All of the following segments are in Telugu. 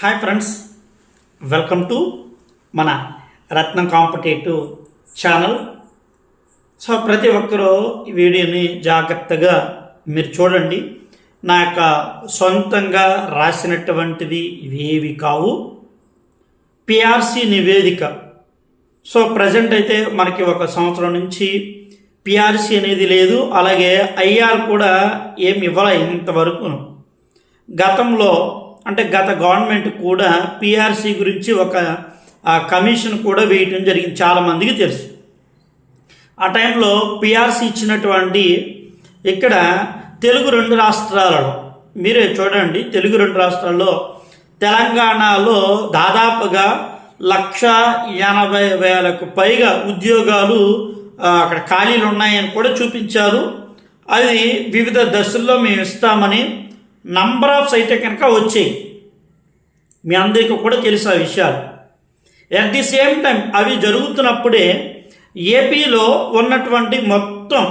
హాయ్ ఫ్రెండ్స్ వెల్కమ్ టు మన రత్నం కాంపిటేటివ్ ఛానల్. సో ప్రతి ఒక్కరూ ఈ వీడియోని జాగ్రత్తగా మీరు చూడండి. నా యొక్క సొంతంగా రాసినటువంటిది ఇవేవి కావు. పిఆర్సి నివేదిక. సో ప్రజెంట్ అయితే మనకి ఒక సంవత్సరం నుంచి పిఆర్సి అనేది లేదు. అలాగే ఐఆర్ కూడా ఏమి ఇవ్వలే ఇంతవరకు గతంలో అంటే గత గవర్నమెంట్ కూడా పిఆర్సీ గురించి ఒక కమిషన్ కూడా వేయటం జరిగింది. చాలామందికి తెలుసు. ఆ టైంలో పిఆర్సీ ఇచ్చినటువంటి ఇక్కడ తెలుగు రెండు రాష్ట్రాలలో మీరే చూడండి తెలుగు రెండు రాష్ట్రాల్లో తెలంగాణలో దాదాపుగా లక్ష ఎనభై వేలకు పైగా ఉద్యోగాలు అక్కడ ఖాళీలు ఉన్నాయని కూడా చూపించారు. అది వివిధ దశల్లో మేము ఇస్తామని నంబర్ ఆఫ్స్ అయితే కనుక వచ్చాయి మీ అందరికీ కూడా తెలుసు ఆ విషయాలు. అట్ ది సేమ్ టైం అవి జరుగుతున్నప్పుడే ఏపీలో ఉన్నటువంటి మొత్తం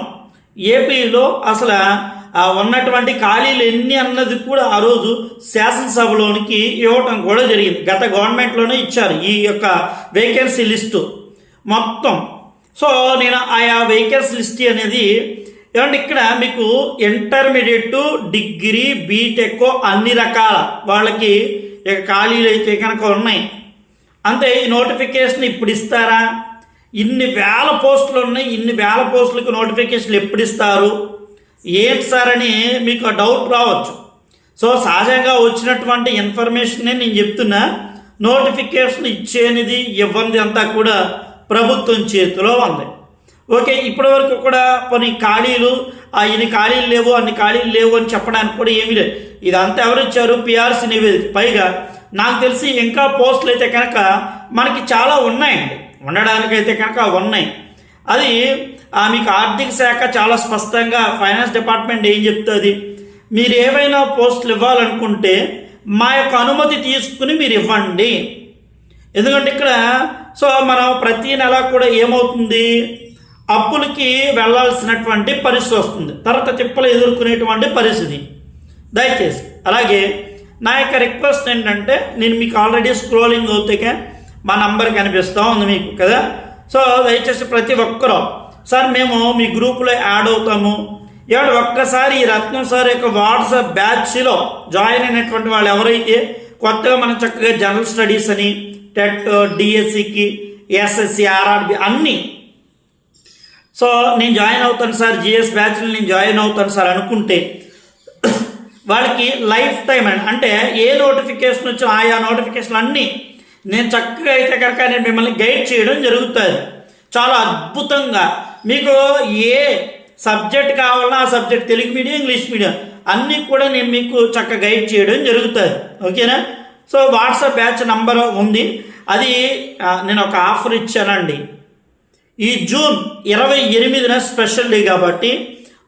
ఏపీలో అసలు ఉన్నటువంటి ఖాళీలు ఎన్ని అన్నది కూడా ఆ రోజు శాసనసభలోనికి ఇవ్వటం కూడా జరిగింది. గత గవర్నమెంట్లోనే ఇచ్చారు ఈ యొక్క వేకెన్సీ లిస్టు మొత్తం. సో నేను ఆయా వేకెన్సీ లిస్ట్ అనేది ఏమంటే ఇక్కడ మీకు ఇంటర్మీడియట్ డిగ్రీ బీటెక్ అన్ని రకాల వాళ్ళకి ఇక ఖాళీలు అయితే కనుక ఉన్నాయి. అంతే ఈ నోటిఫికేషన్ ఇప్పుడు ఇస్తారా? ఇన్ని వేల పోస్టులు ఉన్నాయి ఇన్ని వేల పోస్టులకు నోటిఫికేషన్లు ఎప్పుడు ఇస్తారు? ఏంటి సార్ అని మీకు డౌట్ రావచ్చు. సో సహజంగా వచ్చినటువంటి ఇన్ఫర్మేషన్నే నేను చెప్తున్నా నోటిఫికేషన్ ఇచ్చేనిది ఇవ్వంది అంతా కూడా ప్రభుత్వం చేతిలో ఉంది. ఓకే ఇప్పటి వరకు కూడా కొన్ని ఖాళీలు ఇన్ని ఖాళీలు లేవు అన్ని ఖాళీలు లేవు అని చెప్పడానికి కూడా ఏమీ లేదు. ఇదంతా ఎవరు ఇచ్చారు? పిఆర్సీ నివేదిక. పైగా నాకు తెలిసి ఇంకా పోస్టులు అయితే కనుక మనకి చాలా ఉన్నాయండి. ఉండడానికైతే కనుక ఉన్నాయి. అది ఆ, మీకు ఆర్థిక శాఖ చాలా స్పష్టంగా ఫైనాన్స్ డిపార్ట్మెంట్ ఏం చెప్తుంది? మీరు ఏవైనా పోస్టులు ఇవ్వాలనుకుంటే మా యొక్క అనుమతి తీసుకుని మీరు ఇవ్వండి. ఎందుకంటే ఇక్కడ సో మనం ప్రతి నెల కూడా ఏమవుతుంది? అప్పులకి వెళ్ళాల్సినటువంటి పరిస్థితి వస్తుంది. తర్వాత తిప్పలు ఎదుర్కొనేటువంటి పరిస్థితి. దయచేసి. అలాగే నా యొక్క రిక్వెస్ట్ ఏంటంటే నేను మీకు ఆల్రెడీ స్క్రోలింగ్ అవుతాక మా నంబర్ కనిపిస్తూ ఉంది మీకు కదా? సో దయచేసి ప్రతి ఒక్కరూ సార్ మేము మీ గ్రూపులో యాడ్ అవుతాము. ఏడు ఒక్కసారి ఈ రత్నం సార్ యొక్క వాట్సాప్ బ్యాచ్లో జాయిన్ అయినటువంటి వాళ్ళు ఎవరైతే కొత్తగా మనం చక్కగా జనరల్ స్టడీస్ అని టెట్ డిఎస్సికి ఎస్ఎస్సి ఆర్ఆర్బి అన్నీ సో నేను జాయిన్ అవుతాను సార్ జిఎస్ బ్యాచ్లో నేను జాయిన్ అవుతాను సార్ అనుకుంటే వాళ్ళకి లైఫ్ టైం అండి. అంటే ఏ నోటిఫికేషన్ వచ్చినా ఆయా నోటిఫికేషన్ అన్నీ నేను చక్కగా అయితే కనుక నేను మిమ్మల్ని గైడ్ చేయడం జరుగుతుంది. చాలా అద్భుతంగా. మీకు ఏ సబ్జెక్ట్ కావాలన్నా ఆ subject Telugu medium English medium అన్నీ కూడా నేను మీకు చక్కగా గైడ్ చేయడం జరుగుతుంది. ఓకేనా? సో వాట్సాప్ బ్యాచ్ నంబర్ ఉంది. అది నేను ఒక ఆఫర్ ఇచ్చానండి. ఈ జూన్ ఇరవై ఎనిమిదిన స్పెషల్ డే కాబట్టి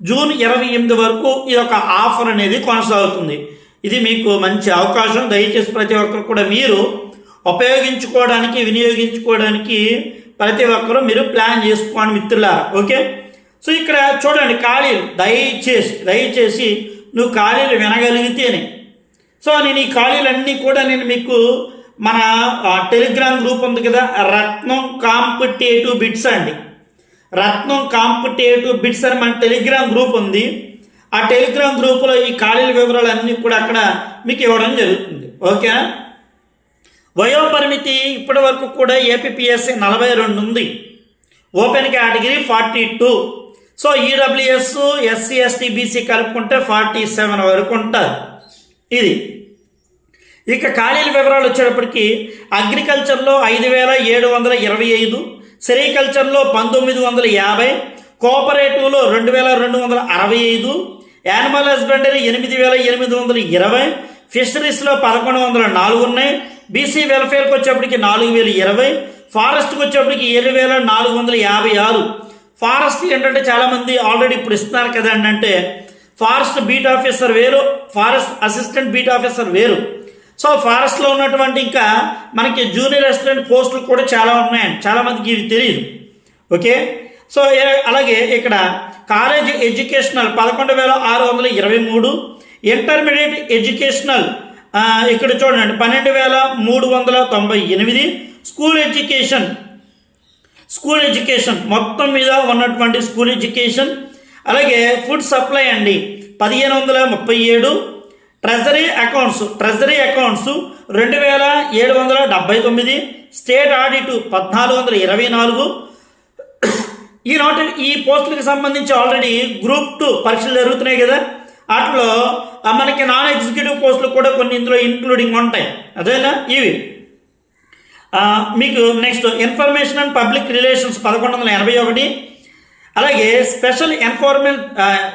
జూన్ ఇరవై ఎనిమిది వరకు ఈ యొక్క ఆఫర్ అనేది కొనసాగుతుంది. ఇది మీకు మంచి అవకాశం. దయచేసి ప్రతి ఒక్కరు కూడా మీరు ఉపయోగించుకోవడానికి వినియోగించుకోవడానికి ప్రతి ఒక్కరూ మీరు ప్లాన్ చేసుకోండి మిత్రులారా. ఓకే? సో ఇక్కడ చూడండి ఖాళీలు దయచేసి దయచేసి నువ్వు ఖాళీలు వినగలిగితేనే. సో నేను ఈ ఖాళీలన్నీ కూడా నేను మీకు మన టెలిగ్రామ్ గ్రూప్ ఉంది కదా రత్నం కాంపిటేటివ్ బిట్స్ అండి. రత్నం కాంపిటేటివ్ బిట్స్ అని మన టెలిగ్రామ్ గ్రూప్ ఉంది. ఆ టెలిగ్రామ్ గ్రూపులో ఈ ఖాళీల వివరాలు అన్నీ కూడా అక్కడ మీకు ఇవ్వడం జరుగుతుంది. ఓకేనా? వయోపరిమితి ఇప్పటి వరకు కూడా ఏపీఎస్సి నలభై రెండు ఉంది. Open category forty two so EWS SC ST BC కలుపుకుంటే ఫార్టీ సెవెన్ వరకు ఉంటుంది. ఇది. ఇక ఖాళీల వివరాలు వచ్చేటప్పటికి అగ్రికల్చర్లో ఐదు వేల ఏడు వందల ఇరవై ఐదు సెరికల్చర్లో పంతొమ్మిది వందల యాభై కోఆపరేటివ్లో రెండు వేల రెండు వందల అరవై ఐదు యానిమల్ హస్బెండరీ ఎనిమిది వేల ఎనిమిది వందల ఇరవై ఫిషరీస్లో పదకొండు వందల నాలుగు ఉన్నాయి. బీసీ వెల్ఫేర్కి వచ్చేప్పటికి నాలుగు వేల ఇరవై ఫారెస్ట్కి వచ్చేప్పటికి ఏడు వేల నాలుగు వందల యాభై ఆరు. ఫారెస్ట్ ఏంటంటే చాలామంది ఆల్రెడీ ఇప్పుడు ఇస్తున్నారు కదండి అంటే ఫారెస్ట్ బీట్ ఆఫీసర్ వేరు ఫారెస్ట్ అసిస్టెంట్ బీట్ ఆఫీసర్ వేరు. సో ఫారెస్ట్లో ఉన్నటువంటి ఇంకా మనకి జూనియర్ అసిస్టెంట్ పోస్టులు కూడా చాలా ఉన్నాయండి చాలామందికి ఇవి తెలియదు ఓకే? సో అలాగే ఇక్కడ కాలేజ్ ఎడ్యుకేషనల్ పదకొండు వేల ఆరు వందల ఇరవై మూడు ఇంటర్మీడియట్ ఎడ్యుకేషనల్ ఇక్కడ చూడండి పన్నెండు వేల మూడు వందల తొంభై ఎనిమిది స్కూల్ ఎడ్యుకేషన్ స్కూల్ ఎడ్యుకేషన్ మొత్తం మీద ఉన్నటువంటి స్కూల్ ఎడ్యుకేషన్ అలాగే ఫుడ్ సప్లై అండి పదిహేను వందల ముప్పై ఏడు ట్రెజరీ అకౌంట్స్ ట్రెజరీ అకౌంట్స్ రెండు వేల ఏడు వందల డెబ్బై తొమ్మిది స్టేట్ ఆడిట్ పద్నాలుగు వందల ఇరవై నాలుగు. ఈ నోటి ఈ పోస్టులకు సంబంధించి ఆల్రెడీ గ్రూప్ టూ పరీక్షలు జరుగుతున్నాయి కదా. వాటిలో మనకి నాన్ ఎగ్జిక్యూటివ్ పోస్టులు కూడా కొన్ని ఇందులో ఇంక్లూడింగ్ ఉంటాయి. అదేనా? ఇవి. మీకు next information and public relations పదకొండు వందల ఎనభై ఒకటి. అలాగే special enforcement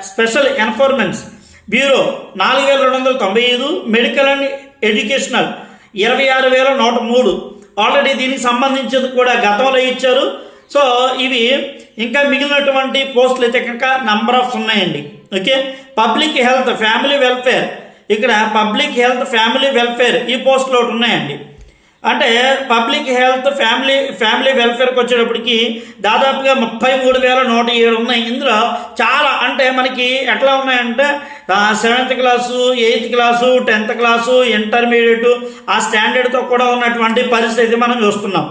special enforcements bureau నాలుగు వేల రెండు వందల తొంభై ఐదు మెడికల్ అండ్ ఎడ్యుకేషనల్ ఇరవై ఆరు వేల నూట మూడు. ఆల్రెడీ దీనికి సంబంధించింది కూడా గతంలో ఇచ్చారు. సో ఇవి ఇంకా మిగిలినటువంటి పోస్టులు అయితే కనుక నంబర్ ఆఫ్ ఉన్నాయండి. Okay public health family welfare ఇక్కడ పబ్లిక్ హెల్త్ ఫ్యామిలీ వెల్ఫేర్ ఈ పోస్టులు ఒకటి ఉన్నాయండి. అంటే పబ్లిక్ హెల్త్ ఫ్యామిలీ ఫ్యామిలీ వెల్ఫేర్కి వచ్చేటప్పటికి దాదాపుగా ముప్పై మూడు వేల నూట ఏడు ఉన్నాయి. ఇందులో చాలా అంటే మనకి ఎట్లా ఉన్నాయంటే seventh class eighth class tenth class intermediate ఆ స్టాండర్డ్తో కూడా ఉన్నటువంటి పరిస్థితి మనం చూస్తున్నాం.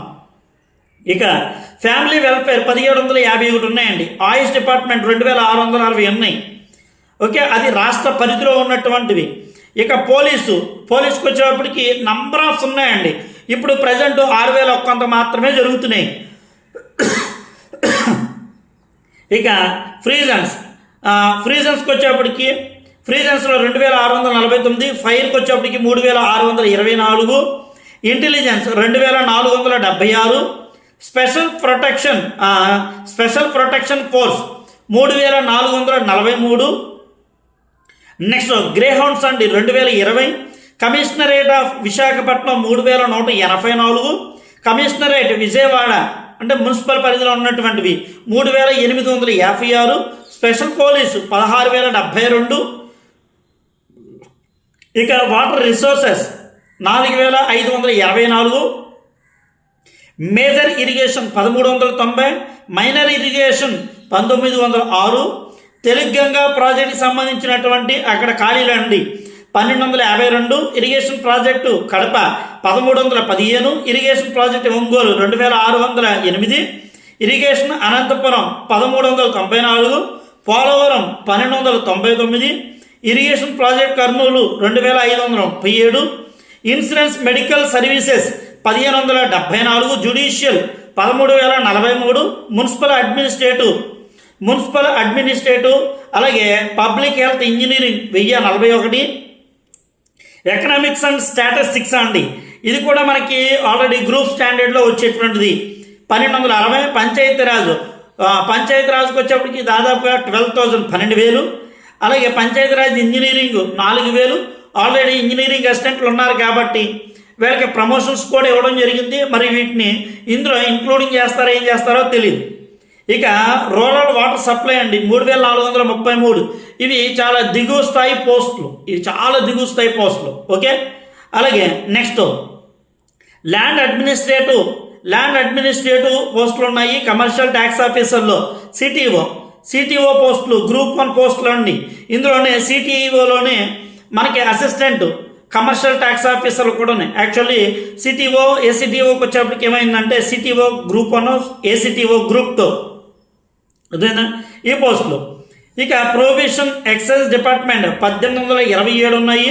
ఇక ఫ్యామిలీ వెల్ఫేర్ పదిహేడు వందల యాభై ఒకటి ఉన్నాయండి. ఆయుష్ డిపార్ట్మెంట్ రెండు వేల ఆరు వందల అరవై ఉన్నాయి. ఓకే అది రాష్ట్ర పరిధిలో ఉన్నటువంటివి. ఇక పోలీసు పోలీసుకు వచ్చేటప్పటికి నంబర్ ఆఫ్ ఉన్నాయండి. ఇప్పుడు ప్రజెంట్ ఆరు వేల ఒక్కంత మాత్రమే జరుగుతున్నాయి. ఇక ఫ్రీజన్స్ ఫ్రీజన్స్కి వచ్చేప్పటికి ఫ్రీజన్స్లో రెండు వేల ఆరు వందల నలభై తొమ్మిది ఫైర్కి వచ్చేప్పటికి మూడు వేల ఆరు వందల ఇరవై నాలుగు ఇంటెలిజెన్స్ రెండు వేల నాలుగు వందల డెబ్బై ఆరు special protection special protection force మూడు వేల నాలుగు వందల నలభై మూడు నెక్స్ట్ గ్రే హౌండ్స్ అండి రెండు వేల ఇరవై కమిషనరేట్ ఆఫ్ విశాఖపట్నం మూడు వేల నూట ఎనభై నాలుగు కమిషనరేట్ విజయవాడ అంటే మున్సిపల్ పరిధిలో ఉన్నటువంటివి మూడు వేల ఎనిమిది వందల యాభై ఆరు స్పెషల్ పోలీసు పదహారు వేల డెబ్బై రెండు ఇక వాటర్ రిసోర్సెస్ నాలుగు వేల ఐదు వందల ఇరవై నాలుగు మేజర్ ఇరిగేషన్ పదమూడు వందల తొంభై మైనర్ ఇరిగేషన్ పంతొమ్మిది వందల ఆరు తెలుగంగా ప్రాజెక్టుకి సంబంధించినటువంటి అక్కడ ఖాళీలు అండి. పన్నెండు వందల యాభై రెండు ఇరిగేషన్ ప్రాజెక్టు కడప పదమూడు వందల పదిహేను ఇరిగేషన్ ప్రాజెక్టు ఒంగోలు రెండు వేల ఆరు వందల ఎనిమిది ఇరిగేషన్ అనంతపురం పదమూడు వందల తొంభై నాలుగు పోలవరం పన్నెండు వందల తొంభై తొమ్మిది ఇరిగేషన్ ప్రాజెక్ట్ కర్నూలు రెండు వేల ఐదు వందల ముప్పై ఏడు ఇన్సూరెన్స్ మెడికల్ సర్వీసెస్ పదిహేను వందల డెబ్బై నాలుగు జుడిషియల్ పదమూడు వేల నలభై మూడు మున్సిపల్ అడ్మినిస్ట్రేటివ్ మున్సిపల్ అడ్మినిస్ట్రేటివ్ అలాగే పబ్లిక్ హెల్త్ ఇంజనీరింగ్ వెయ్యి నలభై ఒకటి ఎకనామిక్స్ అండ్ స్టాటిస్టిక్స్ అండి. ఇది కూడా మనకి ఆల్రెడీ గ్రూప్ స్టాండర్డ్లో వచ్చేటువంటిది. పన్నెండు వందల అరవై పంచాయతీరాజు పంచాయతీ రాజుకి వచ్చేప్పటికి దాదాపుగా ట్వెల్వ్ థౌజండ్ పన్నెండు వేలు. అలాగే పంచాయతీరాజ్ ఇంజనీరింగ్ నాలుగు వేలు. ఆల్రెడీ ఇంజనీరింగ్ అసిస్టెంట్లు ఉన్నారు కాబట్టి వీళ్ళకి ప్రమోషన్స్ కూడా ఇవ్వడం జరిగింది. మరి వీటిని ఇందులో ఇంక్లూడింగ్ చేస్తారో ఏం చేస్తారో తెలియదు ఇక రూరల్ వాటర్ సప్లై అండి మూడు వేల నాలుగు వందల ముప్పై మూడు. ఇవి చాలా దిగువ స్థాయి పోస్టులు. ఇవి చాలా దిగువ స్థాయి పోస్టులు. ఓకే? అలాగే next. Land administrative. Land administrative పోస్టులు ఉన్నాయి కమర్షియల్ ట్యాక్స్ ఆఫీసర్లో. సిటీఓ. సిటీఓ పోస్టులు గ్రూప్ వన్ పోస్టులు అండి. ఇందులోనే సిటీఓలోనే మనకి అసిస్టెంట్ కమర్షియల్ ట్యాక్స్ ఆఫీసర్లు కూడా ఉన్నాయి. యాక్చువల్లీ సిటీఓ ఏసీటీఓకి వచ్చేప్పటికి ఏమైందంటే CTO group one ACTO group two. అదేనా ఈ పోస్టులు. ఇక ప్రొవిషన్ ఎక్సైజ్ డిపార్ట్మెంట్ పద్దెనిమిది వందల ఇరవై ఏడు ఉన్నాయి.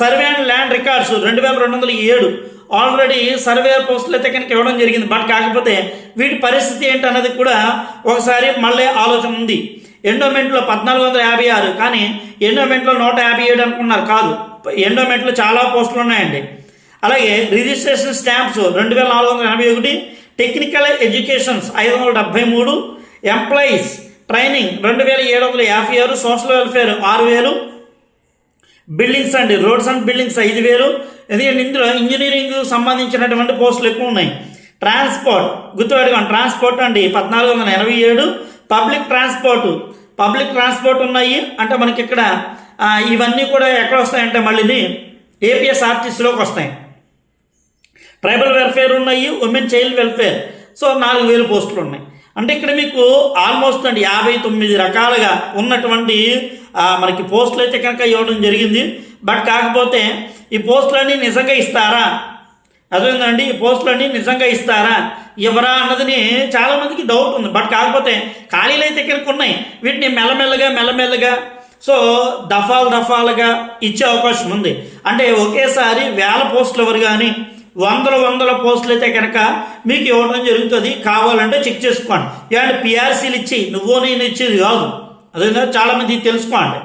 సర్వే అండ్ ల్యాండ్ రికార్డ్స్ రెండు వేల రెండు వందల ఏడు. ఆల్రెడీ సర్వే పోస్టులు అయితే కనుక ఇవ్వడం జరిగింది. బట్ కాకపోతే వీటి పరిస్థితి ఏంటన్నది కూడా ఒకసారి మళ్ళీ ఆలోచన ఉంది. ఎండోమెంట్లో పద్నాలుగు వందల యాభై ఆరు కానీ ఎండోమెంట్లో నూట యాభై ఏడు అనుకున్నారు. కాదు ఎండోమెంట్లో చాలా పోస్టులు ఉన్నాయండి. అలాగే రిజిస్ట్రేషన్ స్టాంప్స్ రెండు వేల నాలుగు వందల ఎనభై ఒకటి టెక్నికల్ ఎడ్యుకేషన్స్ ఐదు వందల డెబ్బై మూడు ఎంప్లాయీస్ ట్రైనింగ్ రెండు వేల ఏడు వందల యాభై ఆరు సోషల్ వెల్ఫేర్ ఆరు వేలు. బిల్డింగ్స్ అండి రోడ్స్ అండ్ బిల్డింగ్స్ ఐదు వేలు. ఎందుకంటే ఇందులో ఇంజనీరింగ్ సంబంధించినటువంటి పోస్టులు ఎక్కువ ఉన్నాయి. ట్రాన్స్పోర్ట్ గుర్తుపెట్టుకోండి ట్రాన్స్పోర్ట్ అండి పద్నాలుగు వందల ఎనభై ఏడు. పబ్లిక్ ట్రాన్స్పోర్ట్ పబ్లిక్ ట్రాన్స్పోర్ట్ ఉన్నాయి. అంటే మనకి ఇక్కడ ఇవన్నీ కూడా ఎక్కడ వస్తాయంటే మళ్ళీ ఏపీఎస్ఆర్టీసీలోకి వస్తాయి. ట్రైబల్ వెల్ఫేర్ ఉన్నాయి ఉమెన్ చైల్డ్ వెల్ఫేర్ సో నాలుగు వేలు పోస్టులు ఉన్నాయి. అంటే ఇక్కడ మీకు ఆల్మోస్ట్ అండి యాభై తొమ్మిది రకాలుగా ఉన్నటువంటి మనకి పోస్టులు అయితే కనుక ఇవ్వడం జరిగింది. బట్ కాకపోతే ఈ పోస్టులన్నీ నిజంగా ఇస్తారా? అదేందండి ఈ పోస్టులన్నీ నిజంగా ఇస్తారా? ఇవ్వరా అన్నదని చాలామందికి డౌట్ ఉంది. బట్ కాకపోతే ఖాళీలు అయితే కనుక ఉన్నాయి. వీటిని మెల్లమెల్లగా మెల్లమెల్లగా సో దఫాలు దఫాలుగా ఇచ్చే అవకాశం ఉంది. అంటే ఒకేసారి వేల పోస్టులు ఎవరు కానీ వందల వందల పోస్టులు అయితే కనుక మీకు ఇవ్వడం జరుగుతుంది. కావాలంటే చెక్ చేసుకోండి. ఇలాంటి పిఆర్సీలు ఇచ్చి నువ్వు నేను ఇచ్చేది కాదు. అదే చాలామంది తెలుసుకోండి.